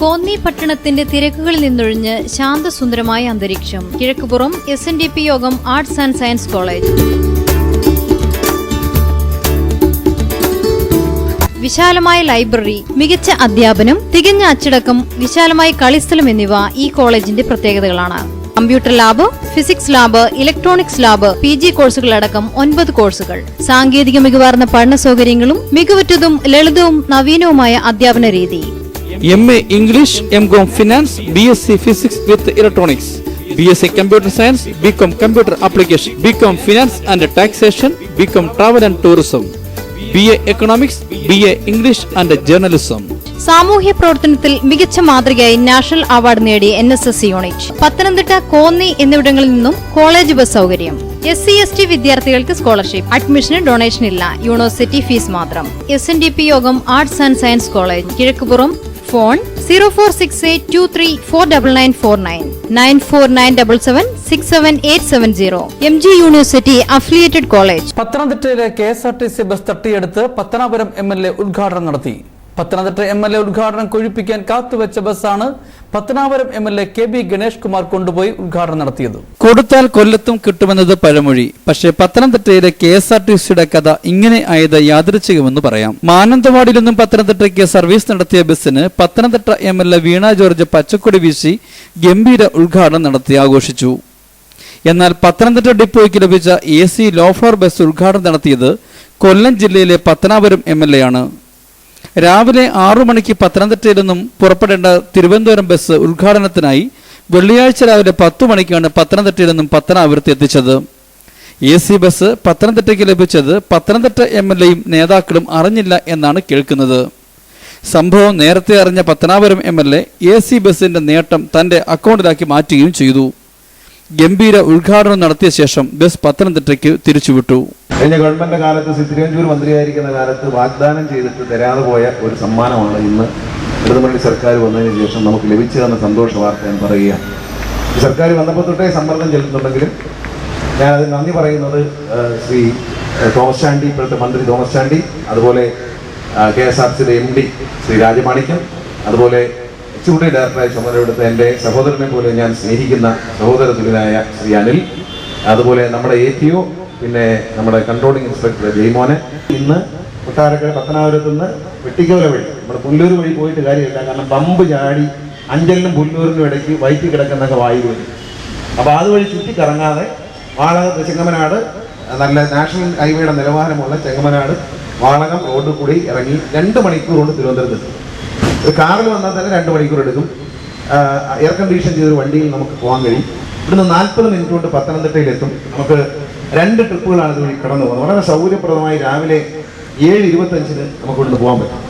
കോന്നി പട്ടണത്തിന്റെ തിരക്കുകളിൽ നിന്നൊഴിഞ്ഞ് ശാന്തസുന്ദരമായ അന്തരീക്ഷം. Kizhakkupuram S N D P Yogam arts and science college വിശാലമായ ലൈബ്രറി മികച്ച അധ്യാപനം തികഞ്ഞ അച്ചടക്കം വിശാലമായ കളിസ്ഥലം എന്നിവ ഈ കോളേജിന്റെ പ്രത്യേകതകളാണ്. Computer lab physics lab electronics lab P G കോഴ്സുകളടക്കം ഒൻപത് കോഴ്സുകൾ. സാങ്കേതിക മികവാർന്ന പഠന സൗകര്യങ്ങളും മികവുറ്റതും ലളിതവും നവീനവുമായ അധ്യാപന രീതി. M A English M com finance B S C physics with electronics B S C computer science B com computer application B com finance and taxation B com travel and tourism B A economics B A English and journalism സാമൂഹ്യ പ്രവർത്തനത്തിൽ മികച്ച മാതൃകയായി national award നേടിയ N S S unit Pathanamthitta Konni എന്നിവിടങ്ങളിൽ നിന്നും college bus സൗകര്യം S C S T വിദ്യാർത്ഥികൾക്ക് scholarship അഡ്മിഷന് ഡൊണേഷൻ ഇല്ല യൂണിവേഴ്സിറ്റി ഫീസ് മാത്രം. S N D P Yogam arts and science college Kizhakkupuram phone zero four six eight two three four double nine four nine nine four nine double seven six seven eight seven zero M G university affiliated college പത്തനംതിട്ടയിലെ K S R T C bus തട്ടിയെടുത്ത് Pathanapuram M L A ഉദ്ഘാടനം നടത്തി. Pathanamthitta M L A ഉദ്ഘാടനം കൊഴിപ്പിക്കാൻ കാത്തുവെച്ച ബസ്സാണ് Pathanapuram M L A K B Ganesh Kumar കൊണ്ടുപോയി ഉദ്ഘാടനം നടത്തിയത്. കൊടുത്താൽ കൊല്ലത്തും കിട്ടുമെന്നത് പഴമൊഴി. പക്ഷേ പത്തനംതിട്ടയിലെ കെ എസ് ആർ ടി സിയുടെ കഥ ഇങ്ങനെ ആയത് യാദൃച്ഛികമെന്ന് പറയാം. മാനന്തവാടിയിൽ നിന്നും പത്തനംതിട്ടയ്ക്ക് സർവീസ് നടത്തിയ ബസ്സിന് Pathanamthitta M L A Veena George പച്ചക്കൊടി വീശി ഗംഭീര ഉദ്ഘാടനം നടത്തി ആഘോഷിച്ചു. എന്നാൽ പത്തനംതിട്ട ഡിപ്പോയ്ക്ക് ലഭിച്ച A C low floor bus ഉദ്ഘാടനം നടത്തിയത് കൊല്ലം ജില്ലയിലെ പത്തനാപുരം എം എൽ എ ആണ്. രാവിലെ ആറു മണിക്ക് പത്തനംതിട്ടയിൽ നിന്നും പുറപ്പെടേണ്ട തിരുവനന്തപുരം ബസ് ഉദ്ഘാടനത്തിനായി വെള്ളിയാഴ്ച രാവിലെ പത്തു മണിക്കാണ് പത്തനംതിട്ടയിൽ നിന്നും പത്തനാപുരത്ത് എത്തിച്ചത്. എ സി ബസ് പത്തനംതിട്ടയ്ക്ക് ലഭിച്ചത് പത്തനംതിട്ട എം എൽ എയും നേതാക്കളും അറിഞ്ഞില്ല എന്നാണ് കേൾക്കുന്നത്. സംഭവം നേരത്തെ അറിഞ്ഞ Pathanapuram M L A C ബസിന്റെ നേട്ടം തന്റെ അക്കൗണ്ടിലാക്കി മാറ്റുകയും ചെയ്തു. ഗംഭീര ഉദ്ഘാടനം നടത്തിയ ശേഷം ബസ് പത്തനംതിട്ടയ്ക്ക് തിരിച്ചുവിട്ടു. കഴിഞ്ഞ ഗവൺമെന്റ് കാലത്ത് തിരുവഞ്ചൂർ മന്ത്രിയായിരിക്കുന്ന കാലത്ത് വാഗ്ദാനം ചെയ്തിട്ട് തരാതെ പോയ ഒരു സമ്മാനമാണ് ഇന്ന് ഇടതുമണി സർക്കാർ വന്നതിന് ശേഷം നമുക്ക് ലഭിച്ചതെന്ന സന്തോഷ വാർത്ത ഞാൻ പറയുകയാണ്. സർക്കാർ വന്നപ്പോൾ തൊട്ടേ സമ്മർദ്ദം ചെലുത്തുന്നുണ്ടെങ്കിലും അതിന് നന്ദി പറയുന്നത് ശ്രീ തോമസ് ചാണ്ടി ഇപ്പോഴത്തെ മന്ത്രി തോമസ് ചാണ്ടി അതുപോലെ കെ എസ് ആർ സിയുടെ എം ഡി ശ്രീ രാജമാണിക്യം അതുപോലെ എക്സിക്യൂട്ടീവ് ഡയറക്ടറായി ചുമതലയെടുത്ത എന്റെ സഹോദരനെ പോലെ ഞാൻ സ്നേഹിക്കുന്ന സഹോദര തുല്യനായ ശ്രീ അനിൽ. അതുപോലെ നമ്മുടെ എ പിന്നെ നമ്മുടെ കൺട്രോളിംഗ് ഇൻസ്പെക്ടർ ജയ്മോനെ. ഇന്ന് കൊട്ടാരക്കര പത്തനാപുരത്ത് നിന്ന് വെട്ടിക്കോല വഴി. നമ്മുടെ പുല്ലൂർ വഴി പോയിട്ട് കാര്യമില്ല. കാരണം പമ്പ് ചാടി അഞ്ചലിനും പുല്ലൂരിനും ഇടയ്ക്ക് വയറ്റി കിടക്കുന്നൊക്കെ വായു വരും. അപ്പോൾ അതുവഴി ചുറ്റിക്കറങ്ങാതെ കറങ്ങാതെ വാളകം ചെങ്ങമനാട് നല്ല നാഷണൽ ഹൈവേയുടെ നിലവാരമുള്ള ചെങ്ങമനാട് വാളകം റോഡിൽ കൂടി ഇറങ്ങി രണ്ട് മണിക്കൂർ കൊണ്ട് തിരുവനന്തപുരത്ത് ഒരു കാറിൽ വന്നാൽ തന്നെ രണ്ട് മണിക്കൂർ എടുക്കും. എയർ കണ്ടീഷൻ ചെയ്തൊരു വണ്ടിയിൽ നമുക്ക് പോകാൻ കഴിയും. ഇവിടുന്ന് നാൽപ്പത് മിനിറ്റ് കൊണ്ട് പത്തനംതിട്ടയിലെത്തും. നമുക്ക് രണ്ട് ട്രിപ്പുകളാണ് ഇതുവഴി കടന്നു പോകുന്നത് വളരെ സൗകര്യപ്രദമായി രാവിലെ ഏഴ് ഇരുപത്തഞ്ചിന് നമുക്ക് ഇവിടുന്ന് പോകാൻ പറ്റും.